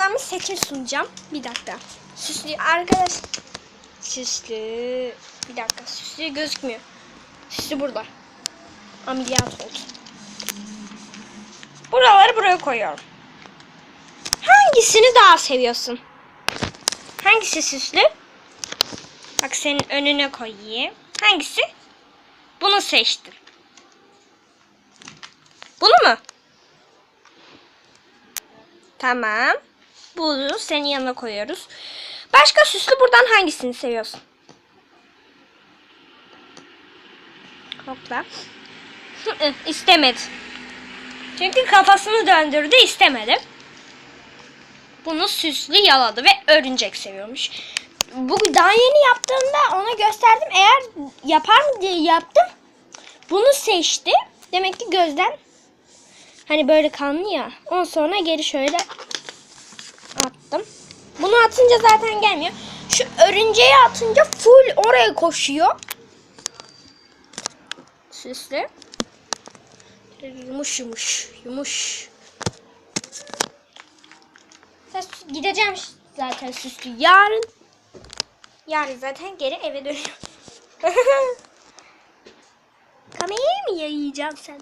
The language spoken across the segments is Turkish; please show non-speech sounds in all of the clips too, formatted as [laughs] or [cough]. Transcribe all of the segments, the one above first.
buradan bir seçim sunacağım. Bir dakika. Süslü arkadaş. Süslü. Bir dakika. Süslü gözükmüyor. Süslü burada. Ameliyat oldu. Buraları buraya koyuyorum. Hangisini daha seviyorsun? Hangisi süslü? Bak senin önüne koyayım. Hangisi? Bunu seçtim. Bunu mu? Tamam. Bunu senin yanına koyuyoruz. Başka süslü buradan hangisini seviyorsun? Hopla. [laughs] istemedi. Çünkü kafasını döndürdü istemedi. Bunu süslü yaladı ve örümcek seviyormuş. Bu daha yeni yaptığımda ona gösterdim. Eğer yapar mı diye yaptım. Bunu seçti. Demek ki gözden hani böyle kanlı ya. Ondan sonra geri şöyle attım. Bunu atınca zaten gelmiyor. Şu örümceği atınca full oraya koşuyor. Süslü. Yumuş yumuş yumuş. Gideceğim zaten süslü. Yarın yarın zaten geri eve dönüyorum. [laughs] Kamerayı mı yayacağım sen?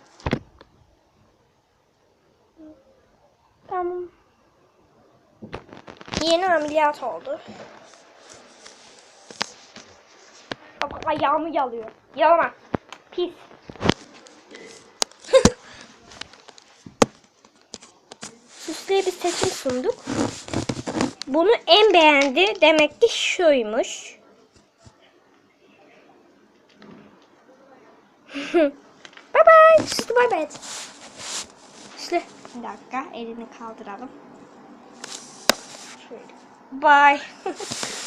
Tamam. Yeni ameliyat oldu. Bak ayağımı yalıyor. Yalama. Pis. [laughs] Süslüye bir seçim sunduk. Bunu en beğendi. Demek ki şuymuş. bye bye. Süslü bye bye. Süslü. Bir dakika elini kaldıralım. Şöyle. Bye. [laughs]